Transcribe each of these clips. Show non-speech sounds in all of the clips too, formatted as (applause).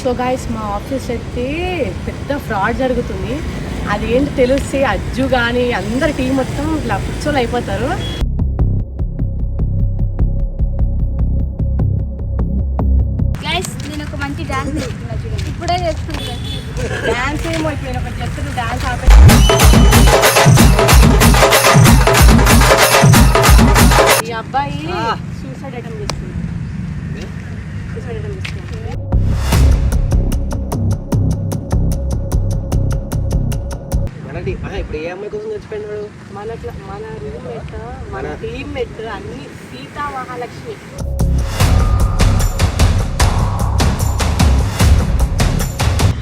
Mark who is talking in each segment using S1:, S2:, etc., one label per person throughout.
S1: So guys మా office అయితే పెద్ద ఫ్రాడ్ జరుగుతుంది. అది ఏంటి తెలిస్తే అజ్జు కానీ అందరి టీం మొత్తం ఇట్లా పిచ్చోళ్ళు అయిపోతారు.
S2: గైస్ నేను ఒక మంచి డాన్స్ చేస్తున్నా చూడండి. ఇప్పుడే
S1: ఏమో ఇప్పుడు నేను ఒకటి చెప్తాను డ్యాన్స్ ఆపే ఈ అబ్బాయి సూసైడ్ అటెంప్ట్ చేస్తుంది సూసైడ్ అటెంప్ట్ చేస్తుంది
S3: ఏ అమ్మాయి కోసం చచ్చిపోయినాడు?
S1: మన మన రూమ్మేట్ మన టీమ్మేట్ అన్ని సీతా మహాలక్ష్మి.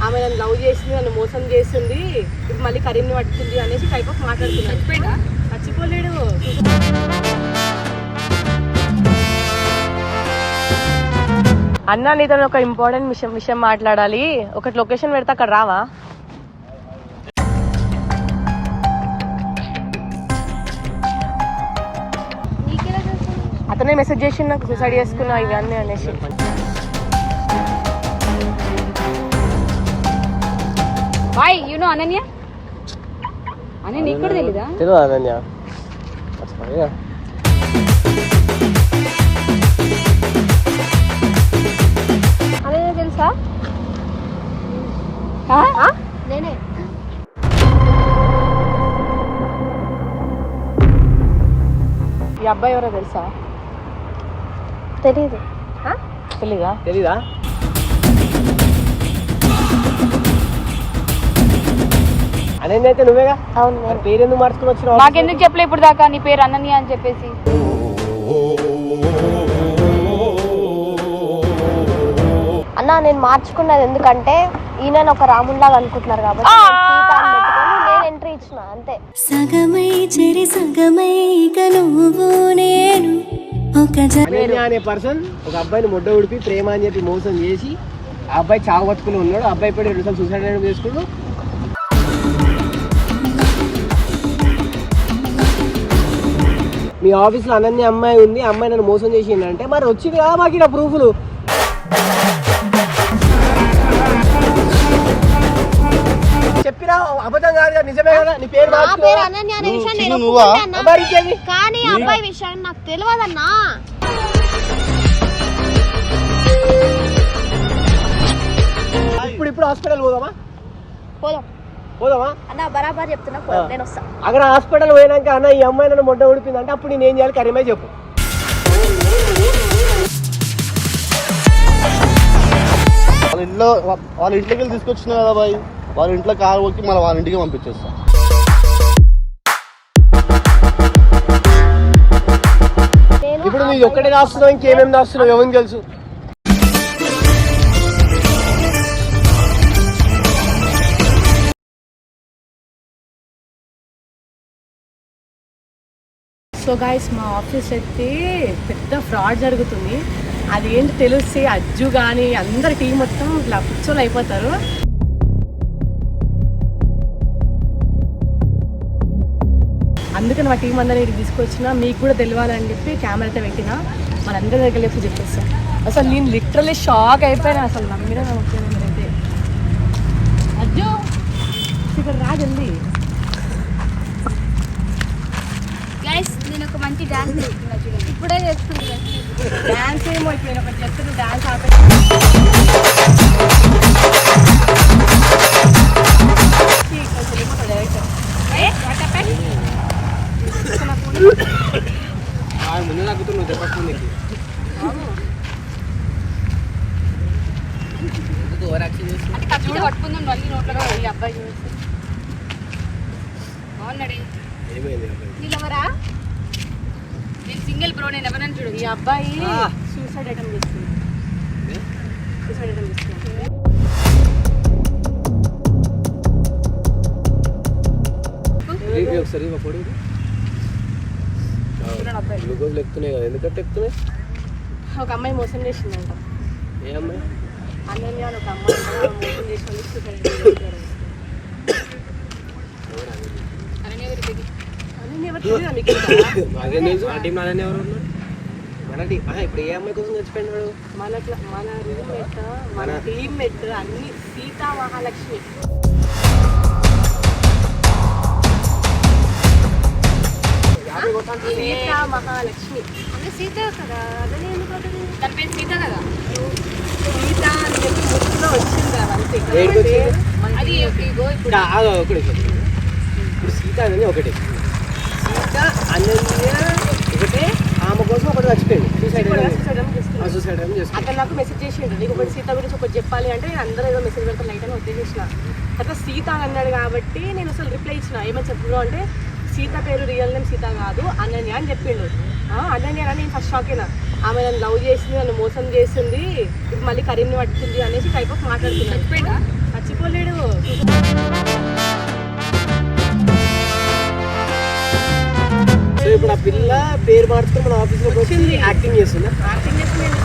S1: ఆమె నన్ను లవ్ చేసింది నన్ను మోసం చేసింది ఇప్పుడు మళ్ళీ కరీంని పట్టుకుంది అనేసి టైప్ ఆఫ్ మాట్లాడుతున్నాడు చచ్చిపోలేడు. అన్న నీతో ఒక ఇంపార్టెంట్ విషయం విషయం మాట్లాడాలి. ఒకటి లొకేషన్ పెడితే అక్కడ రావా? అతనే మెసేజ్ చేసి నాకు సూసైడ్ చేసుకున్నా ఇవన్నీ అనేసి.
S2: బాయ్ యు నో అనన్య అని నీకు కూడా తెలీదా?
S3: తెలియదు అనన్య.
S2: అనన్య తెలుసా? నేనే.
S1: ఈ అబ్బాయి ఎవరో తెలుసా?
S2: తెలీదు.
S1: తెలీదా?
S3: తెలీదా? అయితే నువ్వేగా?
S2: అవును
S3: మరి పేరు ఎందుకు మార్చుకుని వచ్చినావు
S2: మాకెందుకు చెప్పలే ఇప్పుడు దాకా నీ పేరు అనన్య అని చెప్పేసి?
S4: అన్న నేను మార్చుకున్నది ఎందుకంటే ఈయన ఒక రాముడిలాగా అనుకుంటున్నారు కాబట్టి సీత అని పెట్టుకొని నేను ఎంట్రీ ఇచ్చిన అంతే.
S5: సగమై చెరి సగమై ఇక నువ్వు నేను
S3: అనన్య అనే పర్సన్ ఒక అబ్బాయిని ముడ్డ ఉడిపి ప్రేమ అని చెప్పి మోసం చేసి ఆ అబ్బాయి చావు బతుకులు ఉన్నాడు. అబ్బాయి ఇప్పుడు రెండు సూసైడ్ అటెంప్ట్ చేసుకున్నాడు. మీ ఆఫీస్లో అనన్య అమ్మాయి ఉంది. అమ్మాయి నన్ను మోసం చేసిందంటే మరి వచ్చింది కదా మాకు ఇక్కడ ప్రూఫ్లు. చెప్పినా? అబద్ధం కాదు కదా నిజమే కదా? నీ పేరు
S4: నా
S3: మార్చుకో.
S4: పేరు అనన్య అనే విషయం నేను ఒప్పుకుంటా అన్న.
S3: మరి ఇంకేంది?
S4: కానీ ఆ అబ్బాయి విషయం నాకు తెలియదన్నా.
S3: ఇప్పుడు ఇప్పుడు హాస్పిటల్ పోదామా?
S4: పోదాం.
S3: పోదామా?
S4: అన్న బరాబర్ చెప్తున్నా పోదాం నేను వస్తా.
S3: అక్కడ హాస్పిటల్ పోయినాక అన్న ఈ అమ్మాయి నన్ను మొట్ట ఉడిపిందంటే అప్పుడు నేను ఏం చేయాలి? కరీమే చెప్పు.
S6: వాళ్ళ ఇంట్లో వాళ్ళ ఇంట్లోకి వెళ్ళి తీసుకొచ్చిన కదా బాయ్. వాళ్ళ ఇంట్లో కారు ఒక్కి మళ్ళీ వాళ్ళ ఇంటికి పంపించేస్తాం.
S3: ఇప్పుడు నీ ఒక్కటే రాస్తున్నావు ఇంకేమేమి రాస్తున్నావు ఎవరికి తెలుసు?
S1: సో గాయస్ మా ఆఫీస్ అయితే పెద్ద ఫ్రాడ్ జరుగుతుంది. అది ఏంటి తెలిస్తే అజ్జు కానీ అందరి టీం మొత్తం ఇట్లా పిచ్చోళ్ళు అయిపోతారు. అందుకని మా టీం అందరిని ఇక్కడికి తీసుకొచ్చిన మీకు కూడా తెలియాలని చెప్పి కెమెరా అయితే పెట్టిన మనందరి దగ్గర లేపు చెప్పేస్తాం అసలు నేను లిటరల్లీ షాక్ అయిపోయాను అసలు నమ్మిన నమ్మకం మీరైతే అజ్జు! ఇక్కడ రా జల్దీ.
S2: గైస్ నేను ఒక మంచి డాన్స్ చేస్తున్నా చూడండి. ఇప్పుడే చేస్తున్నా.
S1: డాన్స్ ఏమో ఇప్పుడు నేను ఒకటి చెప్తాను డాన్స్ ఆపే.
S3: ముందు తగ్గుతున్నావు చెప్పకుండా
S2: చూడు పట్టుకుందాం మళ్ళీ నోట్లో
S1: ఈ అబ్బాయి చూసి
S2: బాగున్నాడే నిలవరా నేను సింగిల్ బ్రో నేను ఎవరైనా చూడు
S1: ఈ అబ్బాయి సూసైడ్ ఐటమ్ చేస్తుంది సూసైడ్ చేస్తుంది
S3: ఒకసారి పొడి
S1: చూడండి అబ్బాయి.
S3: గ్లూకోజ్ ఎక్కుతున్నాయి కదా. ఎందుకంటే ఎక్కుతున్నాయి
S1: ఒక అమ్మాయి మోసం చేసిందంట.
S3: ఏ అమ్మాయి?
S1: అనన్య అని ఒక అమ్మాయి మోసం చేసింది.
S3: ఇప్పుడు ఏ అమ్మాయి కోసం చచ్చిపోయినాడు
S1: మన మన రూమ్మేట్ మన టీమ్మేట్ అన్ని సీతా మహాలక్ష్మి సీతా మహాలక్ష్మి
S4: సీత కదా? అదే?
S2: తన పేరు సీత కదా?
S1: సీత అని చెప్పి ముక్కులో వచ్చింది అదంతే?
S2: అది ఇగో ఇప్పుడు.
S3: ఒకటి ఒకటి. ఇప్పుడు సీత అనేది ఒకటే. సీత అనన్య ఒకటే. ఆమె కోసం ఒకటి చచ్చిపోయింది సూసైడ్ సూసైడ్ అని
S1: అతను నాకు మెసేజ్ చేసిండు. నీకు ఒకటి సీత గురించి ఒకటి చెప్పాలి అంటే నేను అందరూ ఏదో మెసేజ్ పెడతాను లైట్ అని వచ్చేసేసిన తర్వాత సీత అని అన్నాడు కాబట్టి నేను అసలు రిప్లై ఇచ్చిన. ఏమని చెప్తున్నావు అంటే సీత పేరు రియల్ నేమ్ సీత కాదు అనన్య అని చెప్పిండు. ఆ, అనన్య అని నేను ఫస్ట్ షాక్ అయినా. ఆమె నన్ను లవ్ చేసింది నన్ను మోసం చేసింది. ఇప్పుడు మళ్ళీ కరీంని పట్టుకుంది అనేసి టైప్ ఆఫ్ మాట్లాడుతున్నాడు. చచ్చిపోలేడు.
S3: సో ఇప్పుడు ఆ పిల్ల పేరు మార్చుకుని మన ఆఫీస్లో వచ్చింది. యాక్టింగ్ చేస్తుందా?
S1: యాక్టింగ్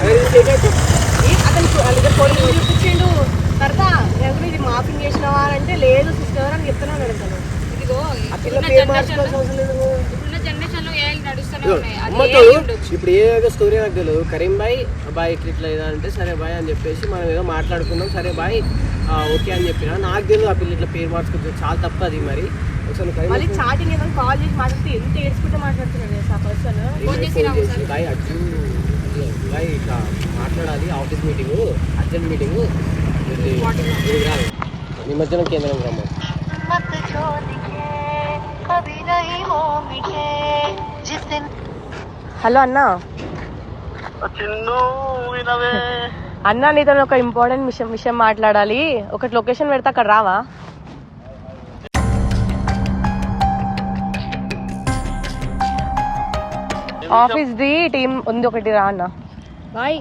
S1: ఏ, అతను దగ్గర ఫోన్ చూపించిండు. తర్వాత ఎవరు ఇది మాఫింగ్ చేసినావా అంటే లేదు సిస్టర్ అని చెప్తున్నాను అతను.
S2: ఇదిగో
S3: ఆ పిల్ల
S2: ఇప్పుడున్న
S3: పేరు
S2: జనరేషన్
S3: మార్చుకోవాల్సిన అవసరం లేదు
S2: ఇప్పుడున్న జనరేషన్లో ఏ నడుస్తూనే
S3: ఇదిగో,
S2: ఉన్నాయి. అది
S3: అమ్మతో
S2: ఏ ఉండొచ్చు.
S3: ఇప్పుడు ఏ స్టోరీ నాకు తెలియదు కరీం బాయ్ బాయ్ ఇట్లా ఇట్లా ఏదో అంటే సరే బాయ్ అని చెప్పేసి మనం ఏదో మాట్లాడుకున్నాం సరే బాయ్ ఆ, ఓకే అని చెప్పిన. నాకు తెలియదు ఆ పిల్ల ఇట్లా పేరు మార్చుకుంటుంది. చాలా తప్పు అది మరి. ఒకసారి నువ్వు కరీం
S1: మళ్ళీ చాటింగ్ ఏదో కాల్ చేసి మాట్లాడితే ఎంత ఏడ్చుకుంటే మాట్లాడుతున్నాడు తెలుసా ఆ పర్సన్
S2: ఫోన్ చేసి
S3: ఫోన్
S2: నాకు
S3: చేసి బాయ్ అర్జు బాయ్ ఇట్లా మాట్లాడాలి ఆఫీస్ మీటింగ్ అర్జెంట్ మీటింగ్ నిమజ్జనం కేంద్రం రమ్మ
S1: హలో అన్న.
S6: చిన్ను వినవే
S1: అన్న నీతో ఒక ఇంపార్టెంట్ విషయం విషయం మాట్లాడాలి. ఒకటి లొకేషన్ పెడితే అక్కడ రావా? ఆఫీస్ ది టీం ఉంది ఒకటి రా అన్న.
S2: బాయ్.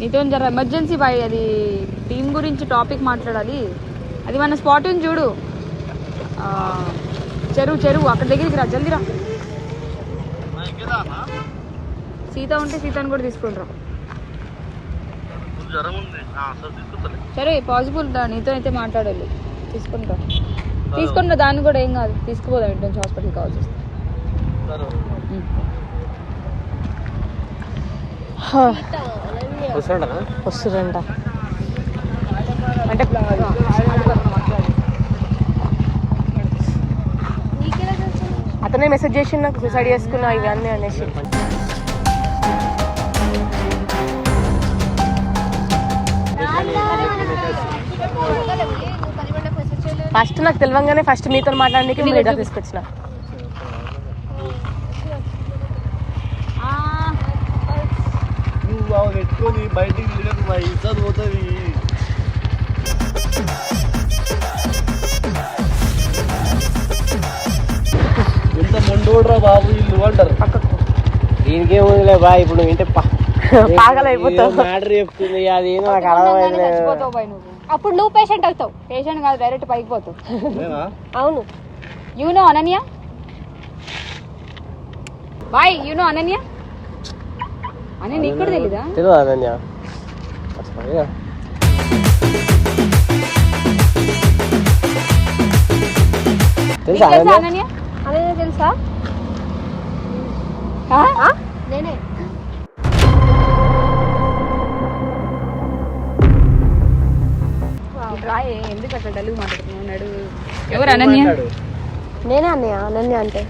S2: నీతో జర ఎమర్జెన్సీ బాయ్ అది టీం గురించి టాపిక్ మాట్లాడాలి. అది మన స్పాట్ ఉంది చూడు. చెరువు చెరువు అక్కడ దగ్గరికి రా జల్దీ రా. సీత ఉంటే సీతను కూడా తీసుకుంటాం.
S6: జ్వరం ఉంది. సార్
S2: పాసిబుల్ దా? నీతో అయితే మాట్లాడాలి. తీసుకుంటా. తీసుకుంటా దాన్ని కూడా ఏం కాదు. తీసుకుపోదాం ఇంటి నుంచి హాస్పిటల్ కావాల్సి వస్తే.
S3: వస్తాడా
S1: వస్తుందంట. అంటే అతనే మెసేజ్ చేసి నాకు సూసైడ్ చేసుకున్నా ఇవన్నీ అనేసి. ఫస్ట్ నాకు తెలియంగానే ఫస్ట్ మీతో మాట్లాడడానికి మీ లీడర్ తీసుకొచ్చిన.
S6: నువ్వు పెట్టుకొని బయటికి తిరగదు మా పోతుంది. ఎంత మొండోడ్రా బాబు వీళ్ళు అంటారు.
S3: దీనికి ఏముందిలే బాయ్ ఇప్పుడు వింటే. (laughs) మ్యాటర్ చెప్తుంది అది నాకు అర్థమైంది
S4: అప్పుడు నువ్వు పేషెంట్ అవుతావు.
S2: పేషెంట్ కాదు డైరెక్ట్ పైకి పోతావు.
S6: నేనా?
S4: అవును.
S2: You know Ananya? Bye you know Ananya? అని నీకు కూడా తెలీదా?
S3: తెలియదు అనన్య. తెలుసా అనన్య?
S4: అదే తెలుసా? నేనే.
S2: ఇటు రాయే ఎందుకు అట్లా డల్లు మాట్లాడుతున్నావు? నడు. ఎవరు అనన్య.
S4: నేనే అన్నయ్య అనన్య అంటే.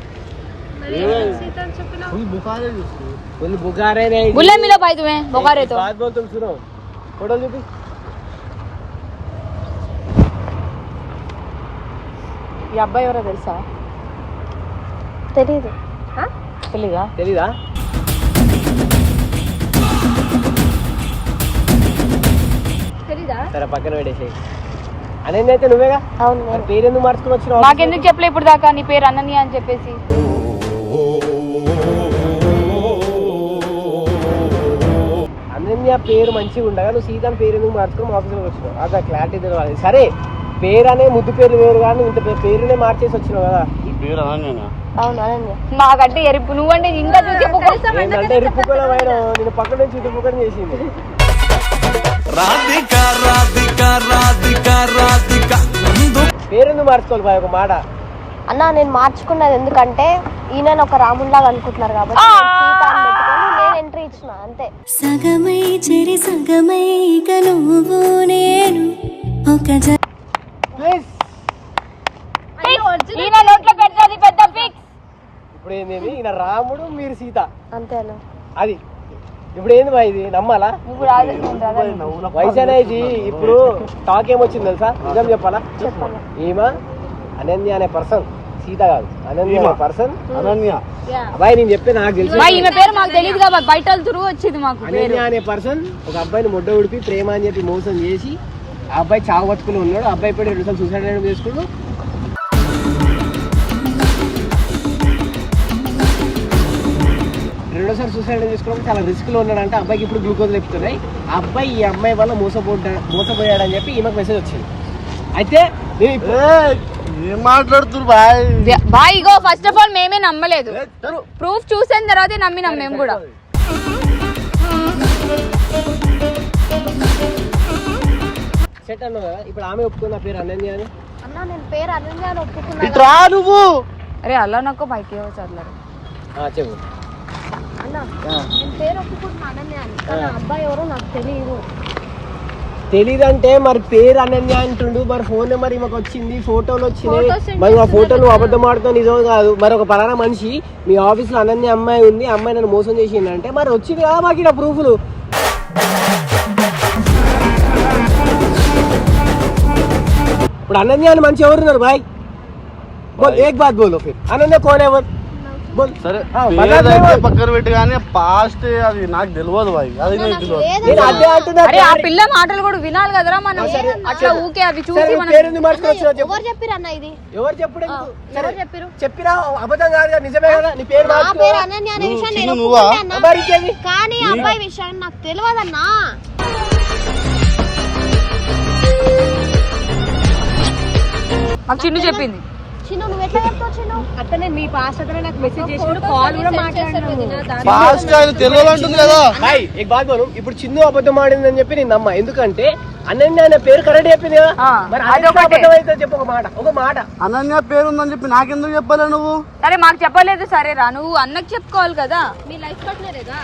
S1: ఈ అబ్బాయి ఎవరో తెలుసా?
S4: తెలీదు.
S1: తెలీదా?
S3: తెలీదా?
S4: తెలీదా?
S3: సరే పక్కన పెట్టేసేయి. అనేది అయితే నువ్వేగా?
S4: అవును
S3: పేరు ఎందుకు మార్చుకుని వచ్చినావు?
S2: మాకెందుకు చెప్పలే ఇప్పుడు దాకా? నీ పేరు అనన్య అని చెప్పేసి.
S3: అనన్య పేరు మంచిగా ఉండగా నువ్వు సీతాన్ పేరు ఎందుకు మార్చుకుని ఆఫీస్లోకి వచ్చినావు? అదా క్లారిటీ తెలియాలి సరే పేరు అనే ముద్దు పేరు వేరు కానీ ఇంత పేరునే మార్చేసి వచ్చినావు కదా?
S6: పేరు అనన్యనా
S4: అవును
S2: మాకంటే ఎరుపు. నువ్వంటే ఇంకా చూసి.
S3: ఏంటంటే రిప్పుకోలే పోయిన నేను పక్క నుంచి ఇటు పక్కన చేసింది. పేరు ఎందుకు మార్చుకోవాలి బాయ్ ఒక మాట?
S4: అన్న నేను మార్చుకున్నది ఎందుకంటే ఈయన ఒక రాముల్లాగా అనుకుంటున్నారు కాబట్టి నేను సీత అని వచ్చిన అంతే.
S5: సగమై చెరి సగమై ఇక నువ్వు నేను ఒక జ
S2: ఈయన నోట్లో పెద్దది పెద్ద ఫిక్స్
S3: ఇప్పుడు ఏంది ఈయన రాముడు మీరు సీత.
S4: అంతేనా?
S3: అది. ఇప్పుడు ఏంది బా ఇది? నమ్మాలా?
S2: ఇప్పుడు రాదు
S3: వయసు అనేది ఇప్పుడు టాక్ ఏమొచ్చింది తెలుసా? నిజం చెప్పాలా? ఈమె అనన్య అనే పర్సన్. సీత కాదు. అనన్య అనే పర్సన్.
S6: అనన్య?
S3: అబ్బాయి నేను చెప్పే నాకు తెలుసు
S2: బా ఈమె పేరు మాకు తెలియదు కాబట్టి బయట వెళ్తురు వచ్చింది మాకు
S3: అనన్య అనే పర్సన్ ఒక అబ్బాయిని ముడ్డ ఉడిపి ప్రేమ అని చెప్పి మోసం చేసి ఆ అబ్బాయి చావు బతుకులు ఉన్నాడు. అబ్బాయి పేరు రెండు సూసైడ్ అటెంప్ట్ చేసుకున్నాడు. రెండోసారి సూసైడ్ చేసుకోవడం చాలా రిస్క్లో ఉన్నాడంటే. అబ్బాయికి ఇప్పుడు గ్లూకోజ్ లేపుతున్నాయి. అబ్బాయి ఈ అమ్మాయి వల్ల మోసపోడ్డా మోసపోయాడని చెప్పి ఈమెకు మెసేజ్ వచ్చింది. అయితే
S6: బాయ్?
S2: బా ఇగో ఫస్ట్ ఆఫ్ ఆల్ మేమే నమ్మలేదు. ప్రూఫ్ చూసిన తర్వాతే నమ్మినాం మేము కూడా.
S3: సెట్ అన్నావు కదా ఇప్పుడు ఆమె ఒప్పుకున్న పేరు అనన్య అని.
S4: అన్న నేను పేరు అనన్య అని ఒప్పుకున్నా
S6: నువ్వు
S2: అరే అలా నాకు పైకి చదలరు
S3: ఆ, చెప్పు.
S4: అన్న నేను పేరు ఒప్పుకుంటున్నా అనన్య అని. కానీ ఆ. అబ్బాయి ఎవరో నాకు తెలియదు
S3: తెలీదంటే మరి పేరు అనన్య అంటుండు మరి ఫోన్ నెంబర్ ఈమెకు వచ్చింది ఫోటోలు వచ్చినాయి.
S4: Photos send
S3: మరి ఆ ఫోటోలు అబద్ధం ఆడుతావు నిజం కాదు. మరి ఒక పలానా మనిషి మీ ఆఫీస్లో అనన్య అమ్మాయి ఉంది ఆ అమ్మాయి నన్ను మోసం చేసిందంటే మరి వచ్చింది కదా మాకు ఇక్కడ ప్రూఫ్లు ఇప్పుడు అనన్య అని మంచి ఎవరున్నారు బాయ్? ఏక్ బాత్ బోలో ఫిర్ అనన్య కోన్ ఎవరు
S6: సరే పక్కన పెట్టి కానీ పాస్ట్ అది నాకు తెలియదు అది
S2: ఆ పిల్ల మాటలు కూడా వినాలి కదరా మనం. అట్లా ఊకే అవి చూసి మనం
S4: ఎవరు చెప్పిరు అన్న ఇది?
S3: ఎవరు చెప్పుడు
S4: ఎవరు చెప్పిరు
S3: చెప్పిరా అబద్ధం కాదు నిజమే కదా? నీ పేరు
S4: నా
S3: మార్చుకో
S4: పేరు అనన్య అనే విషయం నేను? కానీ అబ్బాయి విషయం నాకు తెలియదన్నా
S2: మాకు చిన్ను చెప్పింది.
S4: చిన్ను నువ్వు ఎట్లా
S1: అతనే మీ పాస్ అతనే నాకు మెసేజ్ చేసిండు కాల్ కూడా
S6: పాస్ట్ అంటుంది కదా.
S3: బోలు ఇప్పుడు చిన్ను అబద్ధం ఆడింది అని చెప్పి నేను నమ్మ. ఎందుకంటే అనన్య అనే పేరు కరెక్ట్ చెప్పింది కదా.
S2: ఆ,
S3: మరి
S2: అది
S3: అది
S2: ఒకటే.
S3: అబద్ధం అయితే చెప్పు ఒక మాట ఒక మాట.
S6: అనన్య పేరు ఉందని చెప్పి నాకెందుకు చెప్పలే నువ్వు?
S2: సరే మాకు చెప్పలేదు సరే రా నువ్వు అన్నకు చెప్పుకోవాలి కదా.
S4: మీ లైఫ్ పార్ట్నరేగా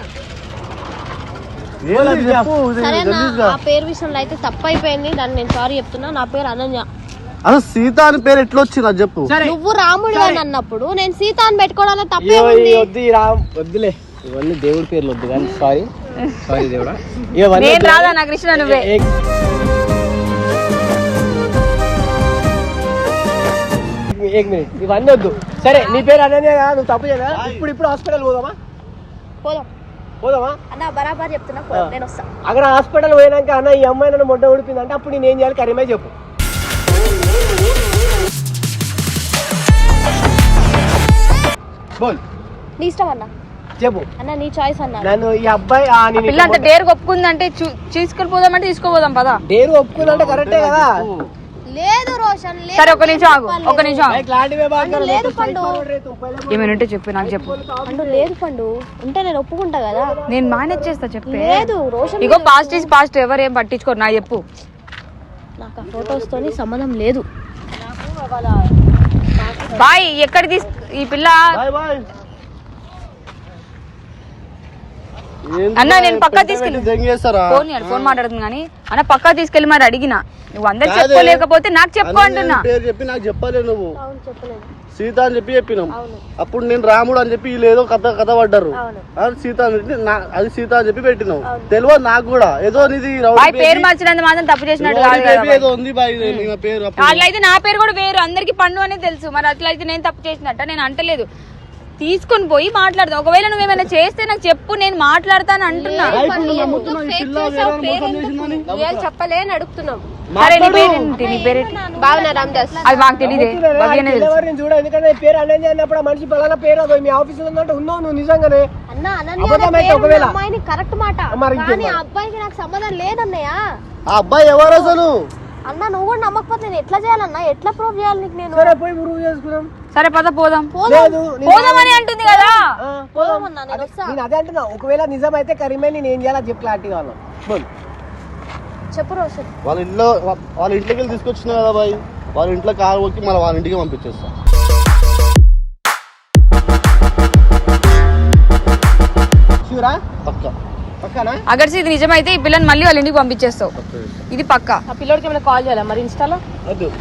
S6: తెలీదుగా.
S4: ఆ పేరు విషయంలో అయితే తప్పు అయిపోయింది. దాన్ని నేను సారీ చెప్తున్నా. నా పేరు అనన్య.
S6: అసలు సీత అని పేరు ఎట్లా వచ్చింది అది చెప్పు.
S4: నువ్వు రాముడు అని అన్నప్పుడు నేను సీత అని పెట్టుకోవడంలో తప్పే ఉంది
S3: వద్దు రామ్ వద్దులే. ఇవన్నీ దేవుడి పేర్లు వద్దు కానీ సారీ సారీ దేవుడా. ఇవన్నీ
S2: నేను. రాదా నా కృష్ణ నువ్వే
S3: ఏక్ మినిట్ ఇవన్నీ వద్దు. సరే నీ పేరు అనన్య కదా నువ్వు తప్పు చేయదా ఇప్పుడు ఇప్పుడు హాస్పిటల్ పోదామా?
S4: పోదాం.
S3: పోదామా?
S4: అన్న బరాబర్ చెప్తున్నా పోదాం. నేను వస్తా.
S3: అక్కడ హాస్పిటల్ పోయినాక అన్న ఈ అమ్మాయి నన్ను మొట్ట ఉడిపిందంటే అప్పుడు నేను ఏం చేయాలి? కరీమే చెప్పు. బోల్
S4: నీ ఇష్టం అన్న.
S3: చెప్పు.
S4: అన్న నీ చాయిస్ అన్న.
S3: నన్ను ఈ అబ్బాయి ఆ, నేను
S2: పిల్ల అంత డేర్ ఒప్పుకుందంటే తీసుకోపోదాం పదా.
S3: డేరు ఒప్పుకున్నంటే కరెక్టే కదా.
S4: లేదు రోషన్ లేదు
S2: సరే ఒక నిమిషం ఆగు ఒక నిమిషం ఆగు.
S3: బైక్ లాంటివే బాగా
S4: లేదు. పండు.
S2: ఏమైనా చెప్పు నాకు చెప్పు.
S4: పండు లేదు పండు. ఉంటే నేను ఒప్పుకుంటా కదా.
S2: నేను మేనేజ్ చేస్తా చెప్పే.
S4: లేదు రోషన్
S2: ఇగో పాస్ట్ పాస్ట్ ఎవరు ఏం పట్టించుకోరు నా చెప్పు.
S4: నాకు ఆ ఫొటోస్ తోని సంబంధం లేదు.
S2: బాయ్ ఎక్కడ తీసు ఈ పిల్ల
S6: బాయ్ బాయ్ ఏంది
S2: అన్న? నేను పక్కా తీసుకెళ్ళి- ఫోన్ మాట్లాడుతుంది కానీ. అన్న పక్కా తీసుకెళ్ళి మరి అడిగిన. నువ్వు అందరు. చెప్పుకోలేకపోతే నాకు
S6: అనన్య
S2: అంటున్నా.
S6: పేరు చెప్పి నాకు చెప్పలే నువ్వు. సీత అని చెప్పి చెప్పినాం. అప్పుడు నేను రాముడు అని చెప్పి ఏదో కథ కథ పడ్డారు. సీత అని చెప్పి అది సీత అని చెప్పి పెట్టినాం. తెలియదు నాకు కూడా. ఏదో నీది
S2: పేరు మార్చినంత మాత్రం తప్పు చేసినట్టు.
S6: ఏదో ఉంది పేరు అప్పుడు.
S2: అట్లయితే నా పేరు కూడా వేరు. అందరికి పండు అనేది తెలుసు. మరి అట్లయితే నేను తప్పు చేసినట్ట? నేను అంటలేదు. తీసుకొని పోయి మాట్లాడదాం. ఒకవేళ నువ్వేమైనా చేస్తే నాకు చెప్పు నేను మాట్లాడతాను అంటున్నా.
S4: చెప్పలే అని అడుగుతున్నాం
S2: సరే నీ పేరేంటి? నీ పేరేంటి?
S4: బాగున్నా రామ్దాస్
S2: అది మాకు తెలియదే భవ్యనే తెలుసు.
S3: ఎవరిని చూడ ఎందుకంటే పేరు అన్నప్పుడు మనిషి పలానా పేరు అది మీ ఆఫీస్లో ఉన్నావు నువ్వు నిజంగానే.
S4: అన్న అనన్య
S3: ఒకవేళ.
S4: అమ్మాయిని కరెక్ట్ మాట. కానీ అబ్బాయికి నాకు సంబంధం లేదన్నయ్య.
S6: ఆ అబ్బాయి ఎవరు అసలు?
S4: అన్న నువ్వు కూడా నమ్మకపోతే నేను ఎట్లా చేయాలన్నా? ఎట్లా ప్రూవ్ చేయాలి నీకు నేను?
S3: సరే పోయి ప్రూవ్ చేసుకుందాం.
S2: సరే పద పోదాం.
S3: లేదు నేను-
S2: పోదామని అంటుంది కదా.
S4: పోదామన్నా నేను వస్తా.
S3: నేను అదే అంటున్నా. ఒకవేళ నిజం అయితే కరీమే నేను ఏం చేయాలో చెప్పి క్లారిటీ కావాలి? బోల్.
S4: చెప్పు రోషన్
S6: వాళ్ళ ఇంట్లో వాళ్ళ ఇంట్లోకి వెళ్ళి తీసుకొచ్చిన కదా బాయ్. వాళ్ళ ఇంట్లో కారు పోకి మళ్ళీ వాళ్ళ ఇంటికి పంపించేస్తా.
S3: షూరా
S6: పక్క.
S3: పక్కనా?
S2: అగర్స్ ఇది నిజమైతే ఈ పిల్లని మళ్ళీ వాళ్ళ ఇంటికి పంపించేస్తావు. ఇది పక్క.
S1: ఆ పిల్లోడికి ఏమైనా కాల్ చేయాలా మరి ఇన్స్టాలో?
S3: వద్దు.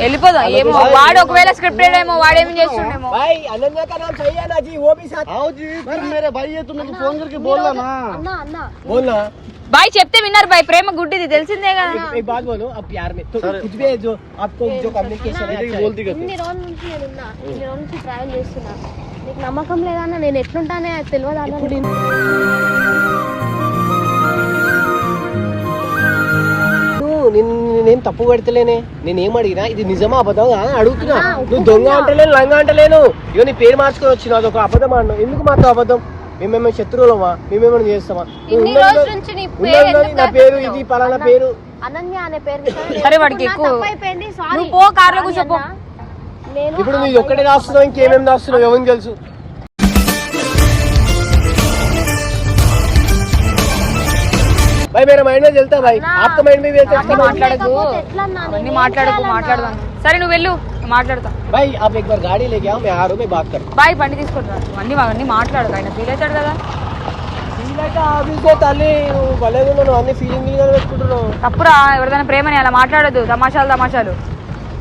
S2: వెళ్ళిపోదాం ఏమో వాడు ఒకవేళ స్క్రిప్టెడ్ ఏమో వాడేమి చేస్తుండేమో
S3: भाई अनन्या का नाम सही है ना जी वो भी साथ
S6: आओ जी फिर मेरे भाई है तुमने फोन करके बोलना ना
S4: అన్న అన్న
S3: बोलना
S2: బాయ్ చెప్తే విన్నారు బాయ్ ప్రేమ గుడ్డిది తెలిసిందే కదా
S3: एक, एक बात बोलो अब प्यार में तो कुछ भी है जो आपको जो कम्युनिकेशन है अच्छा है।
S6: बोलती कहते
S4: ఇన్ని రోజుల నుంచి నేను ఉన్నా ఇన్ని రోజుల నుంచి ట్రావెల్ చేస్తున్నా నీకు నమ్మకం లేదన్న నేను ఎట్లుంటానే తెలియదు అన్న
S3: నువ్వు నిన్ను నేను తప్పు పెడతలేనే? నేను ఏం అడిగినా ఇది నిజమా అబద్ధం అని అడుగుతున్నా. నువ్వు దొంగ అంటలేను లంగ అంటలేను. ఇక నీ పేరు మార్చుకొని వచ్చిన అదొక అబద్ధం అన్నావు ఎందుకు మాతో అబద్ధం? మేమేమో శత్రువులమా? మేమేమైనా చేస్తామా?
S4: నీ పేరు?
S3: ఇది పలానా పేరు?
S4: అనన్య అనే పేరు విషయంలో (laughs)
S2: సరే వాడికి ఎక్కువ- నువ్వు పో, కార్లో కూర్చోపో.
S4: నేను
S3: ఇప్పుడు నువ్వు ఒక్కడే దాస్తున్నావు ఇంకేమేమి దాస్తున్నావు ఎవరికి తెలుసు? भाई मेरा माइंड में जलता भाई आपका माइंड में भी जलता
S2: అవన్నీ మాట్లాడకు
S4: లేకపోతే ఎట్లా అన్నా?
S2: అవన్నీ
S4: నేనేం
S2: మాట్లాడకు
S4: చేయాలన్నా?
S2: మాట్లాడదాం సరే నువ్వు వెళ్ళు మాట్లాడతా
S3: भाई आप एक बार गाड़ी लेके आओ मैं आ रहा हूँ मैं बात करता
S2: బాయ్ బండి తీసుకొని రా అన్ని అవన్నీ మాట్లాడదు ఆయన ఫీల్ అవుతాడు కదా
S3: हूँ తల్లి నువ్వు భలే ఉన్నాను అన్ని ఫీలింగ్ పెట్టుకుంటున్నావు
S2: తప్పురా ఎవరిదైనా ప్రేమని అలా మాట్లాడదు తమాషాలు తమాషాలు